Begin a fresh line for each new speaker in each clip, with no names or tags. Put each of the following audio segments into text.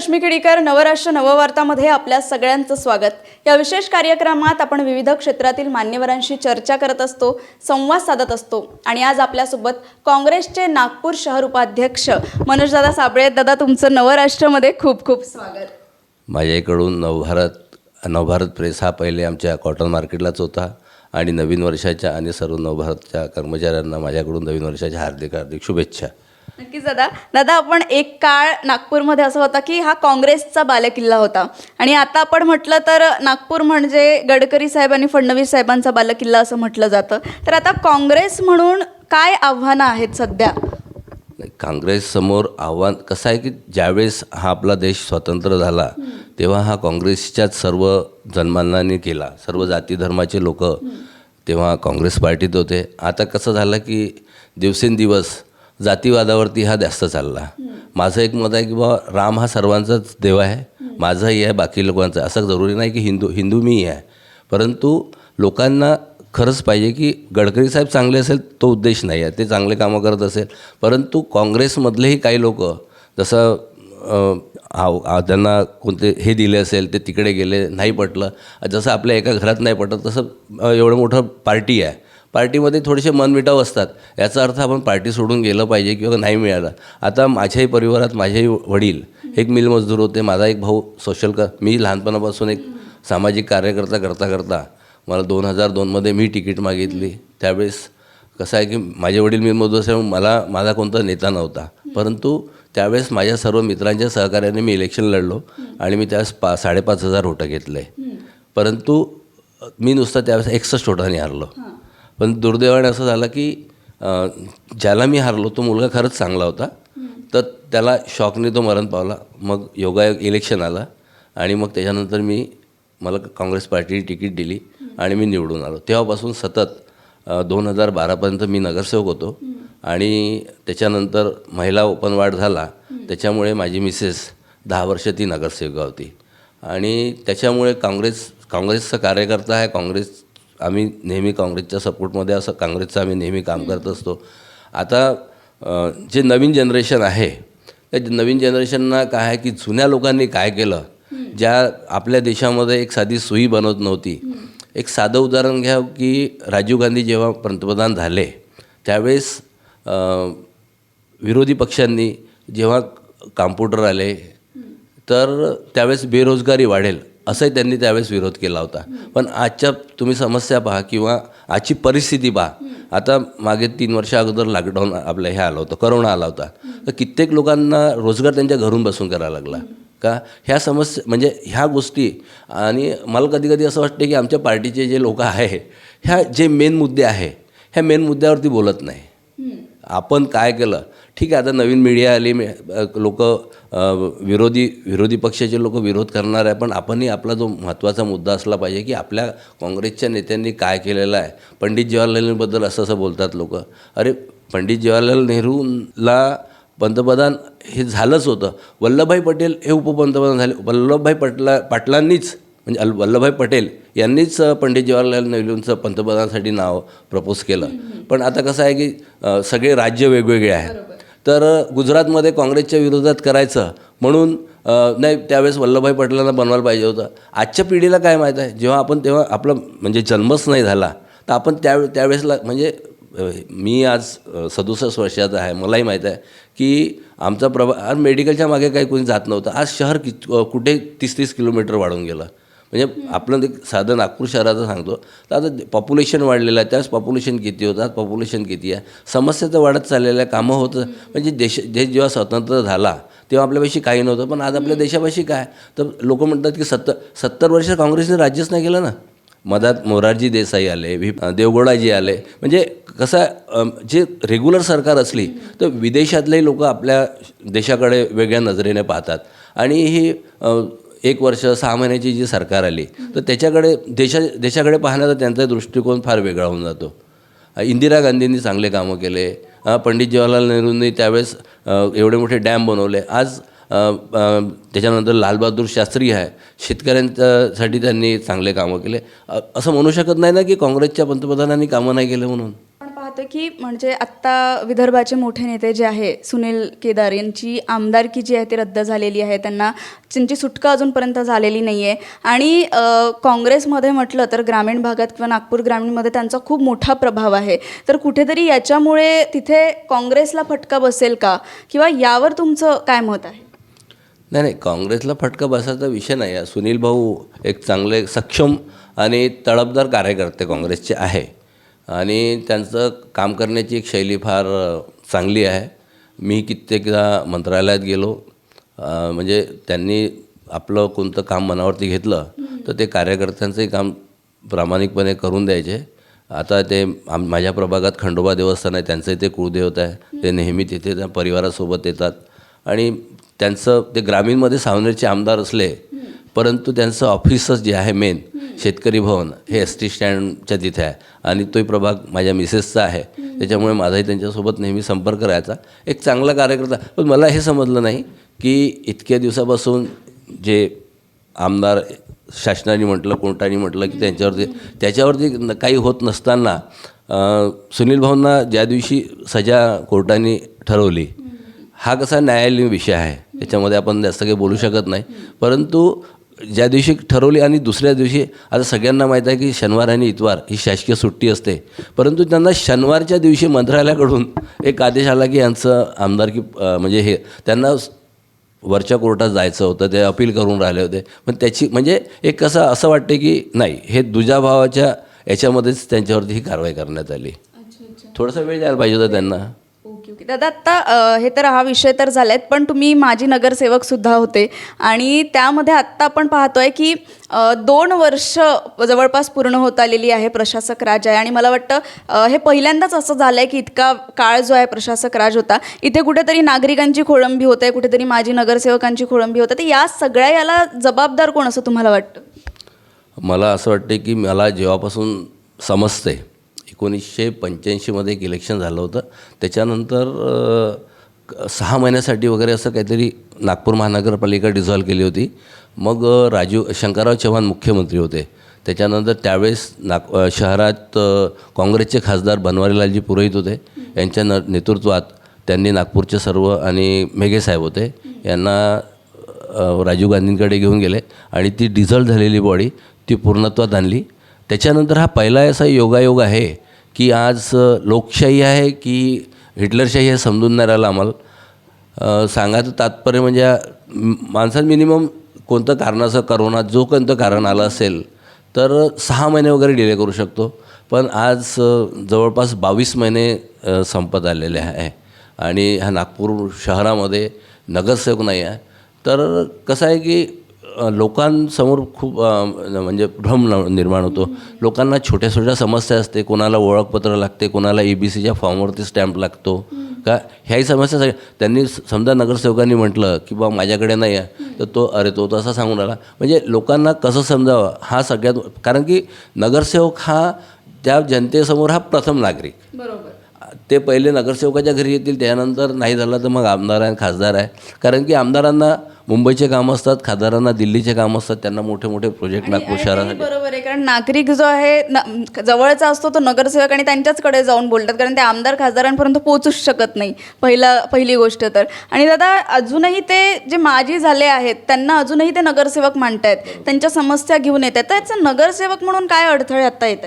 रश्मी किडीकर नवराष्ट्र नववार्तामध्ये आपल्या सगळ्यांचं स्वागत. या विशेष कार्यक्रमात आपण विविध क्षेत्रातील मान्यवरांशी चर्चा करत असतो संवाद साधत असतो. आणि आज आपल्यासोबत काँग्रेसचे नागपूर शहर उपाध्यक्ष मनोजदादा साबळे दादा तुमचं नवराष्ट्रमध्ये खूप खूप स्वागत.
माझ्याकडून नवभारत नवभारत प्रेस हा पहिले आमच्या कॉटन मार्केटलाच होता. आणि नवीन वर्षाच्या आणि सर्व नवभारतच्या कर्मचाऱ्यांना माझ्याकडून नवीन वर्षाच्या हार्दिक हार्दिक शुभेच्छा.
नक्कीच दादा. दादा आपण एक काळ नागपूरमध्ये असं होता की हा काँग्रेसचा बालेकिल्ला होता. आणि आता आपण म्हटलं तर नागपूर म्हणजे गडकरी साहेब आणि फडणवीस साहेबांचा बालेकिल्ला असं म्हटलं जातं. तर आता काँग्रेस म्हणून काय आव्हानं आहेत सध्या?
काँग्रेससमोर आव्हान कसं आहे की ज्यावेळेस हा आपला देश स्वतंत्र झाला तेव्हा हा काँग्रेसच्याच सर्व जन्मांनी केला. सर्व जाती धर्माचे लोक तेव्हा काँग्रेस पार्टीत होते. आता कसं झालं की दिवसेंदिवस जातीवादावरती हा जास्त चालला. माझं एक मत आहे की बाबा राम हा सर्वांचाच देव आहे. माझाही आहे बाकी लोकांचा. असं जरुरी नाही की हिंदू हिंदू मीही आहे. परंतु लोकांना खरंच पाहिजे की गडकरी साहेब चांगले असेल तो उद्देश नाही आहे. ते चांगले कामं करत असेल. परंतु काँग्रेसमधलेही काही लोक जसं आव- त्यांना कोणते हे दिले असेल ते तिकडे गेले नाही पटलं. जसं आपल्या एका घरात नाही पटत तसं एवढं मोठं पार्टी आहे. पार्टीमध्ये थोडेसे मनमिटाव असतात. याचा अर्थ आपण पार्टी सोडून गेलं पाहिजे किंवा नाही मिळालं. आता माझ्याही परिवारात माझेही वडील एक मिल मजदूर होते. माझा एक भाऊ सोशल क मी लहानपणापासून एक सामाजिक कार्यकर्ता करता करता मला दोन हजार दोनमध्ये मी तिकीट मागितली. त्यावेळेस कसं आहे की माझे वडील मी मधू असल्यामुळे मला माझा कोणता नेता नव्हता. परंतु त्यावेळेस माझ्या सर्व मित्रांच्या सहकार्याने मी इलेक्शन लढलो आणि मी त्यावेळेस पा साडेपाच हजार होतं घेतले. परंतु मी नुसतं त्यावेळेस एकसष्ट होटाने हारलो. पण दुर्दैवाने असं झालं की ज्याला मी हारलो तो मुलगा खरंच चांगला होता. तर त्याला शॉकने तो मरण पावला. मग योगायोग इलेक्शन आलं आणि मग त्याच्यानंतर मी मला काँग्रेस पार्टीने तिकीट दिली आणि मी निवडून आलो. तेव्हापासून सतत दोन हजार बारापर्यंत मी नगरसेवक होतो. आणि त्याच्यानंतर महिला ओपन वार्ड झाला. त्याच्यामुळे माझी मिसेस दहा वर्ष ती नगरसेविका होती. आणि त्याच्यामुळे काँग्रेस काँग्रेसचा कार्यकर्ता आहे काँग्रेस आम्ही नेहमी काँग्रेसच्या सपोर्टमध्ये असं काँग्रेसचं आम्ही नेहमी काम करत असतो. आता जे नवीन जनरेशन आहे त्या नवीन जनरेशनना काय आहे की जुन्या लोकांनी काय केलं ज्या आपल्या देशामध्ये एक साधी सुई बनवत नव्हती. एक साधं उदाहरण घ्या की राजीव गांधी जेव्हा पंतप्रधान झाले त्यावेळेस विरोधी पक्षांनी जेव्हा कॉम्प्युटर आले तर त्यावेळेस बेरोजगारी वाढेल. असंही त्यांनी त्यावेळेस विरोध केला होता. पण आजच्या तुम्ही समस्या पहा किंवा आजची परिस्थिती पहा. आता मागे तीन वर्षा अगोदर लॉकडाऊन आपलं हे आलं होतं करोना आला होता. तर कित्येक लोकांना रोजगार त्यांच्या घरून बसून करायला लागला. का? ह्या समस्या म्हणजे ह्या गोष्टी आणि मला कधी कधी असं वाटतं की आमच्या पार्टीचे जे लोक आहे ह्या जे मेन मुद्दे आहे ह्या मेन मुद्द्यावरती बोलत नाही. आपण काय केलं? ठीक आहे आता नवीन मीडिया आली लोक विरोधी विरोधी पक्षाचे लोक विरोध करणार आहे पण आपणही आपला जो महत्त्वाचा मुद्दा असला पाहिजे की आपल्या काँग्रेसच्या नेत्यांनी काय केलेलं आहे. पंडित जवाहरलाल नेहरूबद्दल असं असं बोलतात लोक. अरे पंडित जवाहरलाल नेहरूला पंतप्रधान हे झालंच होतं. वल्लभभाई पटेल हे उपपंतप्रधान झाले. वल्लभभाई पटला पाटलांनीच म्हणजे अल वल्लभभाई पटेल यांनीच पंडित जवाहरलाल नेहरूंचं पंतप्रधानासाठी नाव प्रपोज केलं. पण आता कसं आहे की सगळे राज्य वेगवेगळे आहेत. तर गुजरातमध्ये काँग्रेसच्या विरोधात करायचं म्हणून नाही त्यावेळेस वल्लभभाई पटेलांना बनवायला पाहिजे होतं. आजच्या पिढीला काय माहीत आहे? जेव्हा आपण तेव्हा आपला म्हणजे जन्मच नाही झाला तर आपण त्या त्यावेळेसला म्हणजे मी आज सदुसष्ट वर्षाचा आहे. मलाही माहीत आहे की आमचा प्रभा आज मेडिकलच्या मागे काही कोणी जात नव्हतं. आज शहर कि कुठे तीस तीस किलोमीटर वाढून गेलं. म्हणजे आपलं एक साधं नागपूर शहराचं सांगतो. तर आता पॉप्युलेशन वाढलेलं आहे त्यावेळेस पॉप्युलेशन किती होतं? आज पॉप्युलेशन किती आहे? समस्या तर वाढत चाललेल्या आहे कामं होतं. म्हणजे देश देश जेव्हा स्वतंत्र झाला तेव्हा आपल्यापाशी काही नव्हतं. पण आज आपल्या देशापाशी काय? तर लोक म्हणतात की सत्तर सत्तर वर्ष काँग्रेसने राज्यच नाही केलं ना? मधात मोरारजी देसाई आले व्ही देवगौडाजी आले. म्हणजे कसं जे रेग्युलर सरकार असली तर विदेशातलेही लोक आपल्या देशाकडे वेगळ्या नजरेने पाहतात. आणि ही एक वर्ष सहा महिन्याची जी सरकार आली तर त्याच्याकडे देशा देशाकडे पाहण्याचा त्यांचा दृष्टिकोन फार वेगळा होऊन जातो. इंदिरा गांधींनी चांगले कामं केले पंडित जवाहरलाल नेहरूंनी त्यावेळेस एवढे मोठे डॅम बनवले. आज त्याच्यानंतर लालबहादूर शास्त्री आहे शेतकऱ्यांच्यासाठी त्यांनी चांगले कामं केले. असं म्हणू शकत नाही ना की काँग्रेसच्या पंतप्रधानांनी कामं नाही केले म्हणून?
पाहतो की म्हणजे आत्ता विदर्भाचे मोठे नेते जे आहे सुनील केदार यांची आमदारकी जी आहे ती रद्द झालेली आहे. त्यांना त्यांची सुटका अजूनपर्यंत झालेली नाही आहे आणि काँग्रेसमध्ये म्हटलं तर ग्रामीण भागात किंवा नागपूर ग्रामीणमध्ये त्यांचा खूप मोठा प्रभाव आहे. तर कुठेतरी याच्यामुळे तिथे काँग्रेसला फटका बसेल का? किंवा यावर तुमचं काय मत आहे?
नाही नाही काँग्रेसला फटका बसायचा विषय नाही. आहे सुनील भाऊ एक चांगले सक्षम आणि तळपदार कार्यकर्ते काँग्रेसचे आहे. आणि त्यांचं काम करण्याची एक शैली फार चांगली आहे. मी कित्येकदा मंत्रालयात गेलो. म्हणजे त्यांनी आपलं कोणतं काम मनावरती घेतलं तर ते कार्यकर्त्यांचंही काम प्रामाणिकपणे करून द्यायचे. आता ते आम माझ्या प्रभागात खंडोबा देवस्थान आहे त्यांचंही ते कुळदेवत आहे. ते नेहमी तिथे त्या परिवारासोबत येतात. आणि त्यांचं ते ग्रामीणमध्ये सावनेरचे आमदार असले परंतु त्यांचं ऑफिसच जे आहे मेन शेतकरी भवन हे एस टी स्टँडच्या तिथे आहे. आणि तोही प्रभाग माझ्या मिसेसचा आहे. त्याच्यामुळे माझाही त्यांच्यासोबत नेहमी संपर्क राहायचा. एक चांगला कार्यकर्ता. पण मला हे समजलं नाही की इतक्या दिवसापासून जे आमदार शासनाने म्हटलं कोर्टाने म्हटलं की त्यांच्यावरती त्याच्यावरती काही होत नसताना सुनील भाऊंना ज्या दिवशी सजा कोर्टाने ठरवली हा कसा न्यायालयीन विषय आहे. त्याच्यामध्ये आपण जास्त काही बोलू शकत नाही. परंतु ज्या दिवशी ठरवली आणि दुसऱ्या दिवशी आता सगळ्यांना माहीत आहे की शनिवार आणि इतवार ही शासकीय सुट्टी असते. परंतु त्यांना शनिवारच्या दिवशी मंत्रालयाकडून एक आदेश आला की यांचं आमदारकी म्हणजे हे त्यांना वरच्या कोर्टात जायचं होतं ते अपील करून राहिले होते. पण त्याची म्हणजे एक कसं असं वाटते की नाही हे दुजाभावाच्या याच्यामध्येच त्यांच्यावरती ही कारवाई करण्यात आली. थोडासा वेळ द्यायला पाहिजे होता त्यांना.
Okay okay. दादा आत्ता हे तर हा विषय तर झाला आहेत पण तुम्ही माजी नगरसेवक सुद्धा होते. आणि त्यामध्ये आत्ता आपण पाहतोय की अ, दोन वर्ष जवळपास पूर्ण होत आलेली आहे प्रशासक राज आहे. आणि मला वाटतं अ, हे पहिल्यांदाच असं झालं आहे की इतका काळ जो आहे प्रशासक राज होता. इथे कुठेतरी नागरिकांची खोळंबी होत आहे कुठेतरी माजी नगरसेवकांची खोळंबी होत. आहे तर या सगळ्या याला जबाबदार कोण असं तुम्हाला वाटतं?
मला असं वाटते की मला जेव्हापासून समजते एकोणीसशे पंच्याऐंशीमध्ये एक इलेक्शन झालं होतं. त्याच्यानंतर क- सहा महिन्यासाठी वगैरे असं काहीतरी नागपूर महानगरपालिका डिझॉल्व केली होती. मग राजू शंकरराव चव्हाण मुख्यमंत्री होते. त्याच्यानंतर त्यावेळेस नाग शहरात काँग्रेसचे खासदार बनवारीलालजी पुरोहित होते. यांच्या न नेतृत्वात त्यांनी नागपूरचे सर्व आणि मेघेसाहेब होते. यांना राजीव गांधींकडे घेऊन गेले आणि ती डिझॉल्व झालेली बॉडी ती पूर्णत्वात आणली. त्याच्यानंतर हा पहिला असा योगायोग आहे की आज लोकशाही आहे की हिटलरशाही हे समजून नाही राहिलं आम्हाला. सांगायचं तात्पर्य म्हणजे माणसात मिनिमम कोणतं कारणाचं करोना जो कोणतं कारण आलं असेल तर सहा महिने वगैरे डिले करू शकतो. पण आज जवळपास बावीस महिने संपत आलेले आहे. आणि ह्या नागपूर शहरामध्ये नगरसेवक नाही आहे. तर कसं आहे की लोकांसमोर खूप म्हणजे भ्रम निर्माण होतो. लोकांना छोट्या छोट्या समस्या असते. कोणाला ओळखपत्र लागते कोणाला ए बी सीच्या फॉर्मवरती स्टॅम्प लागतो. का ह्याही समस्या सगळ्या त्यांनी समजा नगरसेवकांनी म्हटलं की बा माझ्याकडे नाही आहे तर तो अरे तो तसा सांगून राहिला. म्हणजे लोकांना कसं समजावं हा सगळ्यात कारण की नगरसेवक हा त्या जनतेसमोर हा प्रथम नागरिक.
बरोबर.
ते पहिले नगरसेवकाच्या घरी येतील त्यानंतर नाही झालं तर मग आमदार आहे खासदार आहे. कारण की आमदारांना मुंबईचे कामं असतात खासदारांना दिल्लीचे कामं असतात त्यांना मोठे मोठे प्रोजेक्ट नागपूर शहरासाठी
बरोबर आहे कारण नागरिक जो आहे न- जवळचा असतो तो नगरसेवक आणि त्यांच्याचकडे जाऊन बोलतात कारण ते आमदार खासदारांपर्यंत पोहोचूच शकत नाही पहिला पहिली गोष्ट तर. आणि दादा अजूनही ते जे माजी झाले आहेत त्यांना अजूनही ते नगरसेवक मांडतायत त्यांच्या समस्या घेऊन येत आहेत तर याचा नगरसेवक म्हणून काय अडथळे आता येत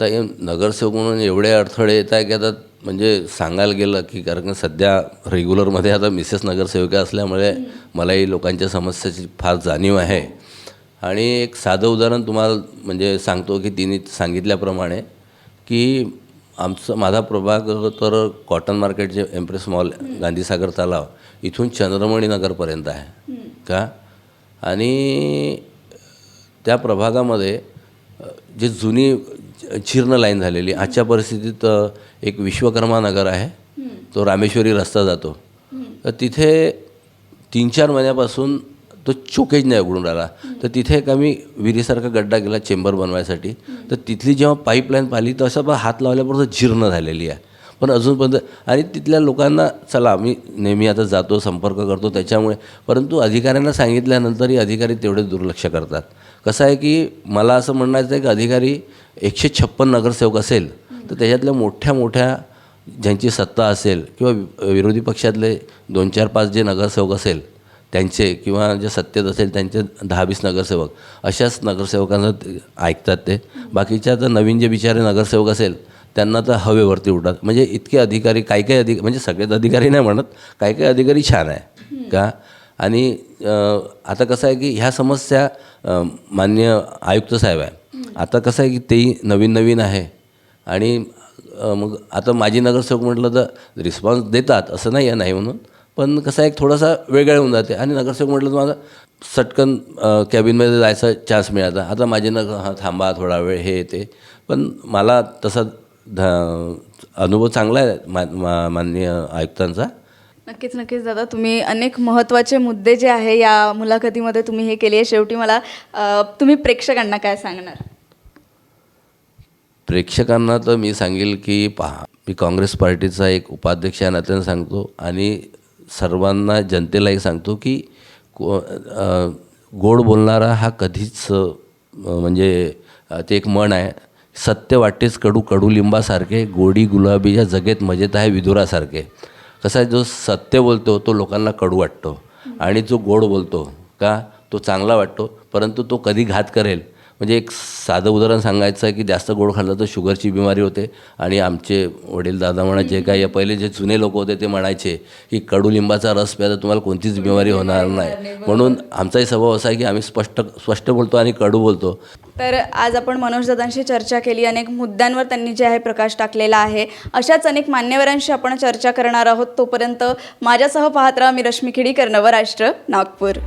तर नगरसेवक म्हणून एवढे अडथळे येत आहे की आता म्हणजे सांगायला गेलं की कारण की सध्या रेग्युलरमध्ये आता मिसेस नगरसेविका असल्यामुळे मलाही लोकांच्या समस्याची फार जाणीव आहे. आणि एक साधं उदाहरण तुम्हाला म्हणजे सांगतो की तिने सांगितल्याप्रमाणे की आमचं माझा प्रभाग तर कॉटन मार्केट जे एम्प्रेस मॉल गांधीसागर तलाव इथून चंद्रमणी नगरपर्यंत आहे. का? आणि त्या प्रभागामध्ये जी जे जुनी जीर्ण लाईन झालेली. आजच्या परिस्थितीत एक विश्वकर्मा नगर आहे. तो रामेश्वरी रस्ता जातो. तर तिथे तीन चार महिन्यापासून तो चोकेज नाही उघडून राहिला. तर तिथे एक आम्ही विहिरीसारखा गड्डा केला चेंबर बनवायसाठी. तर तिथली जेव्हा पाईपलाईन पाहिली तर असं हात लावल्यापर्यंत जीर्ण झालेली आहे. पण अजूनपर्यंत आणि तिथल्या लोकांना चला आम्ही नेहमी आता जातो संपर्क करतो त्याच्यामुळे. परंतु अधिकाऱ्यांना सांगितल्यानंतरही अधिकारी तेवढे दुर्लक्ष करतात. कसं आहे की मला असं म्हणायचं आहे की अधिकारी एकशे छप्पन नगरसेवक असेल तर त्याच्यातल्या मोठ्या मोठ्या ज्यांची सत्ता असेल किंवा विरोधी पक्षातले दोन चार पाच जे नगरसेवक असेल त्यांचे किंवा जे सत्तेत असेल त्यांचे दहा वीस नगरसेवक अशाच नगरसेवकांना ऐकतात ते. बाकीच्या तर नवीन जे बिचारे नगरसेवक असेल त्यांना तर हवेवरती उठतात म्हणजे इतके अधिकारी काही काही अधिक म्हणजे सगळेच अधिकारी नाही म्हणत काही काही अधिकारी छान आहे का? आणि आता कसं आहे की ह्या समस्या मान्य आयुक्त साहेब आहे. आता कसं आहे की तेही नवीन नवीन आहे. आणि मग आता माजी नगरसेवक म्हटलं तर रिस्पॉन्स देतात असं नाही आहे नाही म्हणून. पण कसं आहे थोडासा वेगळं होऊन जाते. आणि नगरसेवक म्हटलं तर मला सटकन कॅबिनमध्ये जायचा चान्स मिळाला. आता माझे नगर हां थांबा थोडा वेळ हे ते. पण मला तसा ध अनुभव चांगला आहे मा मा माननीय आयुक्तांचा.
नक्कीच नक्कीच दादा तुम्ही अनेक महत्त्वाचे मुद्दे जे आहे या मुलाखतीमध्ये तुम्ही हे केले. आहे शेवटी मला तुम्ही प्रेक्षकांना काय सांगणार?
प्रेक्षकांना तर मी सांगेल की पहा मी काँग्रेस पार्टीचा एक उपाध्यक्ष या नात्यानं सांगतो आणि सर्वांना जनतेलाही सांगतो की को गोड बोलणारा हा कधीच म्हणजे ते एक म्हण आहे सत्य वाटेच कडू कडुलिंबासारखे गोडी गुलाबीच्या जगेत मजेत आहे विदुरासारखे. कसा आहे जो सत्य बोलतो तो लोकांना कडू वाटतो. आणि जो गोड बोलतो का तो चांगला वाटतो परंतु तो कधी घात करेल. म्हणजे एक साधं उदाहरण सांगायचं आहे की जास्त गोड खाल्लं तर शुगरची बिमारी होते. आणि आमचे वडील दादा म्हणा जे काही या पहिले जे जुने लोक होते ते म्हणायचे की कडुलिंबाचा रस प्या तर तुम्हाला कोणतीच बिमारी होणार नाही. म्हणून आमचाही स्वभाव असा आहे की आम्ही स्पष्ट स्पष्ट बोलतो आणि कडू बोलतो.
तर आज आपण मनोज दादांशी चर्चा केली. अनेक मुद्द्यांवर त्यांनी जे आहे प्रकाश टाकलेला आहे. अशाच अनेक मान्यवरांशी आपण चर्चा करणार आहोत. तोपर्यंत माझ्यासह पाहत राहा मी रश्मी खिडीकर नवराष्ट्र नागपूर.